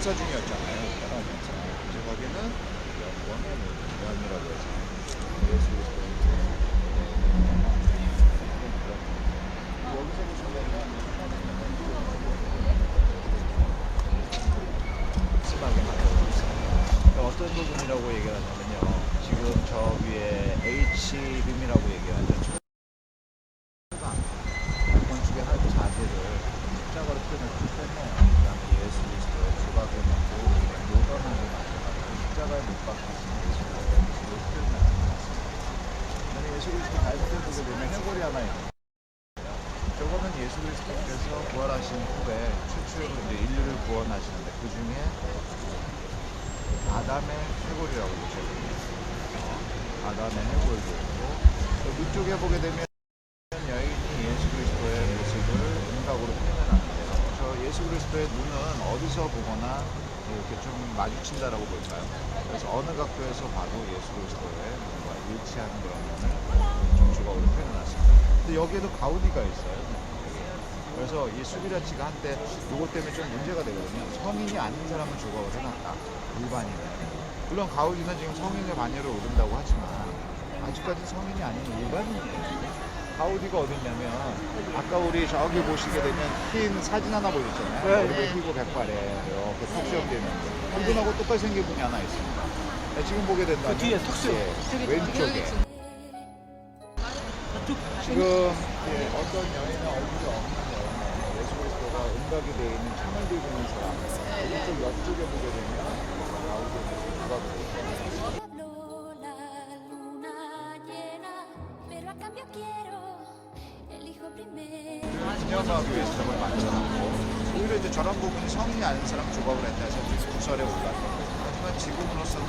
공사 중이었잖아요. 따라오면서 이제 거기는 원의 면이라고 해서 예수 그리스도의 여기서 보시면 심하게 만들고 있어요. 그러니까 어떤 부분이라고 얘기를 하냐면요. 지금 저 위에 H빔이라고 얘기하죠. 건축의 한 자세를 때문에 그다음에 예수 그리스도의 조각을 놓고 노던하게 만들어가지고 십자가에 못 박히신 예수를 거예요. 예수 그리스도 발표 보게 되면 해골이 하나 있는 저거는 예수 그리스도께서 부활하신 후에 최초로 이제 인류를 구원하시는데 그 중에 아담의 해골이라고 됩니다. 아담의 해골도 있고 또 위쪽에 보게 되면 여인이 예수 그리스도의 모습을 음각으로 표현하는 저 예수 그리스도의 눈은 어디서 보거나 이렇게 좀 마주친다라고 볼까요? 그래서 어느 각도에서 봐도 예수 그리스도의 눈과 일치하는 그런 면을 좀 주각으로 표현해놨습니다. 근데 여기에도 가우디가 있어요. 그래서 이 수비라치가 한때 이것 때문에 좀 문제가 되거든요. 성인이 아닌 사람을 조각을 해놨다. 일반인. 물론 가우디는 지금 성인의 마녀를 오른다고 하지만 아직까지 성인이 아닌 일반인이에요. 가우디가 어딨냐면 아까 우리 저기 보시게 되면 흰 사진 하나 보셨잖아요. 네, 얼굴 네. 흰고 백발에 이렇게 턱 수염되어 있는데 그분하고 똑같이 생긴 분이 하나 있습니다. 네, 지금 보게 된다면 그 뒤에 턱 수염. 예, 왼쪽에 지금 예, 어떤 여인은 얼굴이 없는 예수 그리스도가 음각이 되어 있는 창을 들고 있는 사람 오른쪽 옆쪽에 보게 되면 가우디의 누가 a cambio quiero primero. 기념하기 위해서 저걸 만들어놨고 오히려 이제 저런 부분이 성인이 아닌 사람 조각을 했다 해서 구설에 올랐고 하지만 지금으로서는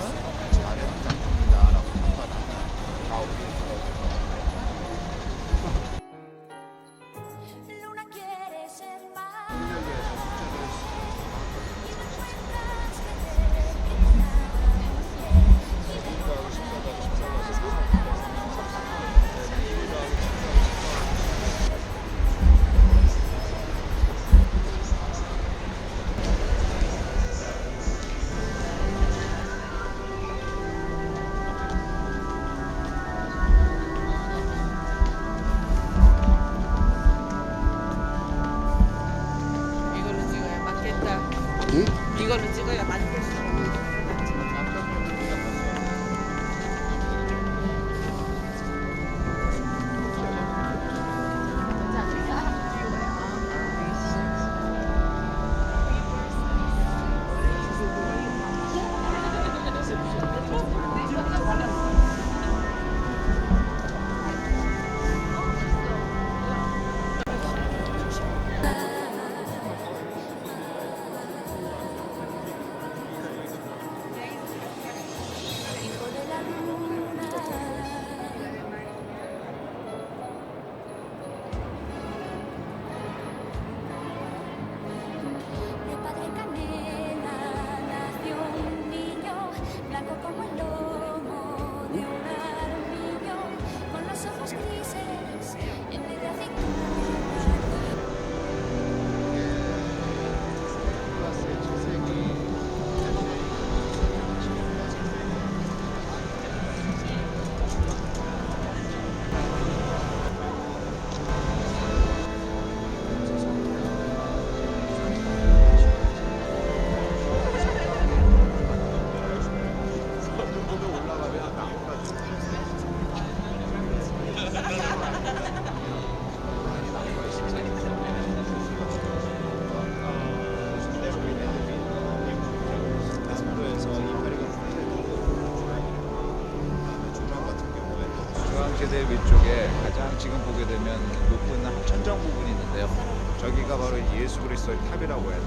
저기가 바로 예수 그리스도의 탑이라고 해서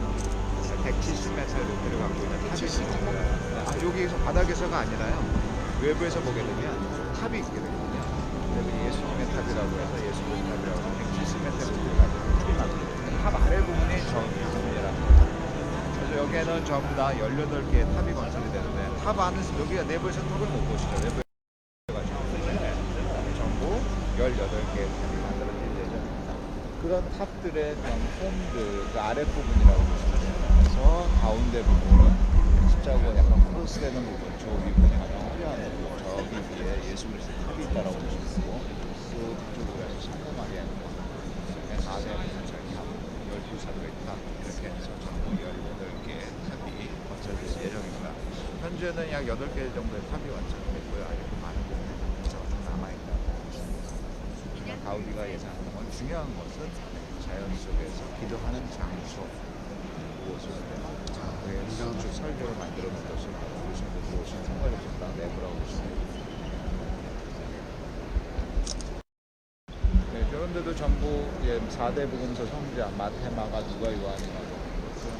170m의 높이를 갖고 있는 탑이 있습니다. 아, 여기서 바닥에서가 아니라요. 외부에서 보게 되면 탑이 있게 되거든요. 그래서 예수님의 탑이라고 해서 예수님의 탑이라고 해서 170m 높이를 가지고 탑이. 탑 아래 부분이 합니다. 그래서 여기에는 전부 다 18개의 탑이 건설이 되는데 탑 안에서 여기가 내부에서 탑을 못 보시죠. 내부에 가지고 전부 18개의 탑이 만들어질 예정입니다. 그런 탑들의 그런 홈들 그 아랫부분이라고 보시면. 그래서 가운데 부분은 십자가 약간 크로스되는 부분, 저 위부분이 가장 화려한 부분, 저기 위에 예수 그리스도 탑이 있다라고 보시면 되고 그 뒤쪽으로 해서 성공하게 하는 거예요. 4대 분절 탑, 12사도의 탑 이렇게 해서 전부 18개 탑이 건설될 예정입니다. 현재는 약 8개 정도의 탑이 완성됐고요. 아직 많은 부분이 좀 남아있다고 보시면 가우디가 건 중요한 것은 자연 속에서 기도하는 장소 무엇을 그의 쭉 설교를 만들어 놓은 것을 보시면 무엇을 성과를 줬다 내부라고 보시면. 네, 저런데도 전부 예, 4대 복음서 성자 마테마가 누가 것은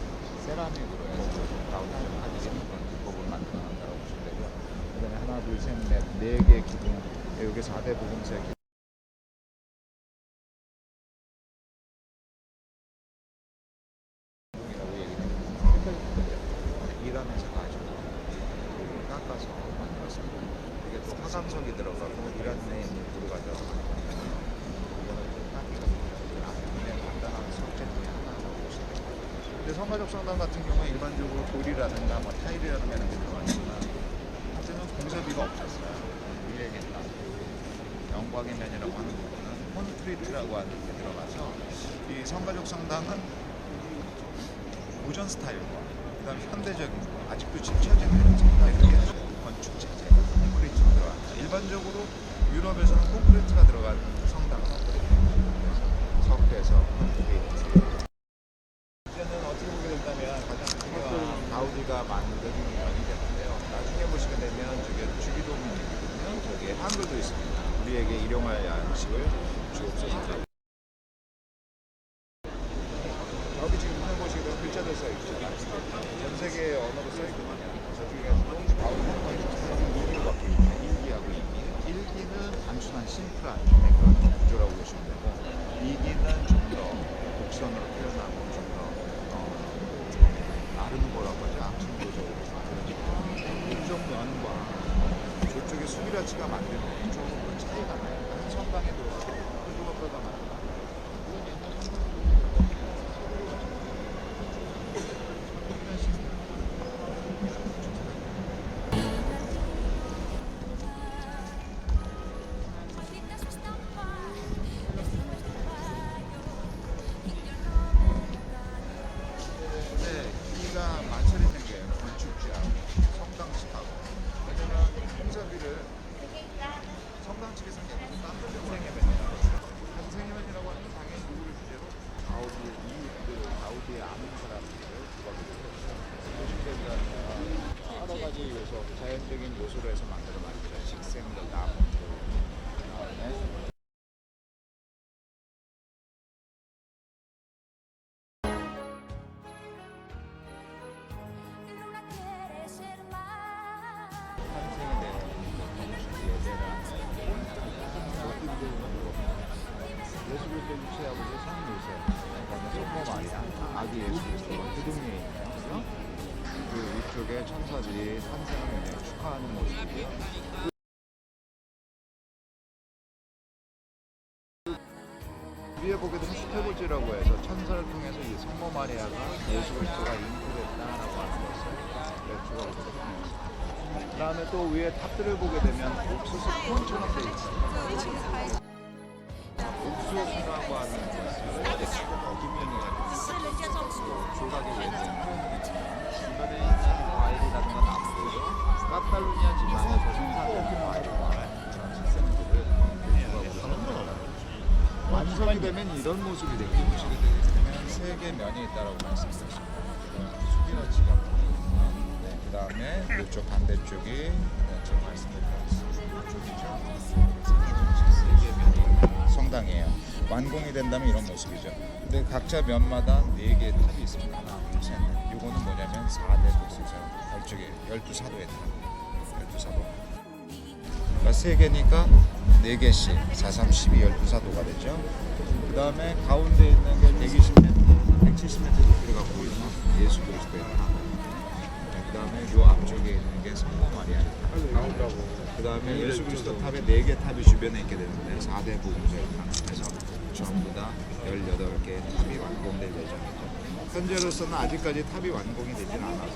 세라믹으로 해서 가운데 그런 기법을 만들어 놨다고 보시면 되고요. 그다음에 하나 둘셋넷네 개 기둥 예, 여기 4대 복음서의 기둥 깎아서 만들었습니다. 이게 또 화강석이 들어가고 이란 내에 있는 구루가 들어가고. 근데 성가적 성당 같은 경우는 일반적으로 돌이라든가 뭐 타일이라든가 이런 게 들어가지만 하지만 공사비가 없었어요. 있다. 영광의 면이라고 하는 부분은 콘크리트라고 하는 게 들어가서 이 성가족 성당은 모전 스타일과 그다음 현대적인 거, 아직도 집처진 그런 성당들이 건축 재재 콘크리트 들어간다. 일반적으로 유럽에서는 콘크리트가 들어간 성당은 없거든요. 석대서 콘크리트. 이제는 어떻게 보게 된다면 가장 중요한 가우디가 만든 면이 되는데요. 나중에 보시게 되면 저게 주기도문이거든요. 저기에 한글도 있습니다. 우리에게 일용할 양식을 주옵소서. 여기 지금 화면 보시게 되면 글자들 써 있죠. 전 세계 언어로 써 있거든요. 저중에서도 가운데 일기가 바뀌있요 일기하고 이기. 일기는 단순한 심플한 네, 그런 구조라고 보시면 되고 이기는 좀 더 곡선으로 표현하고 좀더 어, 나르는 거라고 하죠. 암충도적으로 이쪽 면과 수비라치가 만드는 조금 차이가 나요. 한 선방에도 가지 요소, 자연적인 요소로 해서 만들어 놨죠. 식생들, 예배가 예수 그리스도 유체 아버지 성 요셉 그다음에 성모 마리아 아기 예수 그리스도가 기둥 있네요 그 위쪽에 천사들이 탄생을 축하하는 모습이고요 위에 보게 되면 수태고지라고 해서 천사를 통해서 이 성모 마리아가 예수 그리스도가 잉크됐다라고 하는 것을 매주가 있습니다. 그 다음에 또 위에 탑들을 보게 되면 옥수수 콘처럼 되어 있습니다. 옥수수라고 하는 것을 이제 어둠면이 조각에 중간에 있는 과일이라든가 나무들 카탈루니아 지방에서 생산되는 완성이 되면 이런 모습이 되게 보시게 되게 되면 세개 면이 있다라고 말씀드렸습니다. 수비너치가. 네, 그 다음에 이쪽 반대쪽이 왼쪽 말씀드렸습니다. 이쪽이죠. 성당이에요. 완공이 된다면 이런 모습이죠. 근데 각자 면마다 네 개의 탑이 있습니다. 하나, 둘, 셋, 넷. 이거는 뭐냐면 4대 복수죠. 이쪽에 12사도의 탑. 12사도. 그러니까 세 개니까 네 개씩 4, 3, 12, 12사도가 되죠. 그 다음에 가운데 있는 게 120m, 170m 높이를 갖고 있는 예수 그리스도의 탑. 그 다음에 요 앞쪽에 있는 게 성모 마리아. 그 다음에 예수 그리스도 탑에 네 개 탑이 주변에 있게 되는데 4대 부흥세에서 전부 다 18개의 탑이 완공될 예정입니다. 현재로서는 아직까지 탑이 완공이 되진 않아서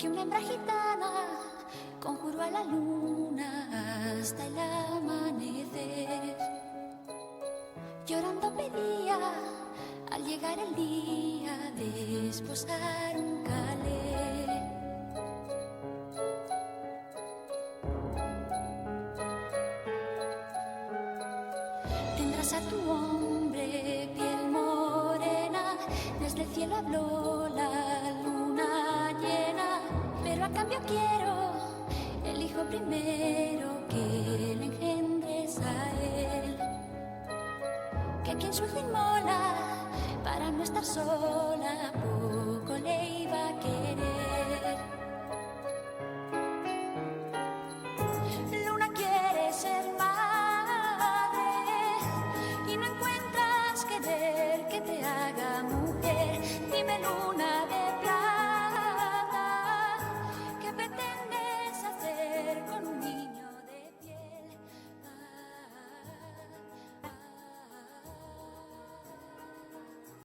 que una hembra gitana conjuró a la luna hasta el amanecer. Llorando pedía al llegar el día de esposar un calé. Quiero el hijo primero que le engendres a él. Que quien su inmola para no estar sola.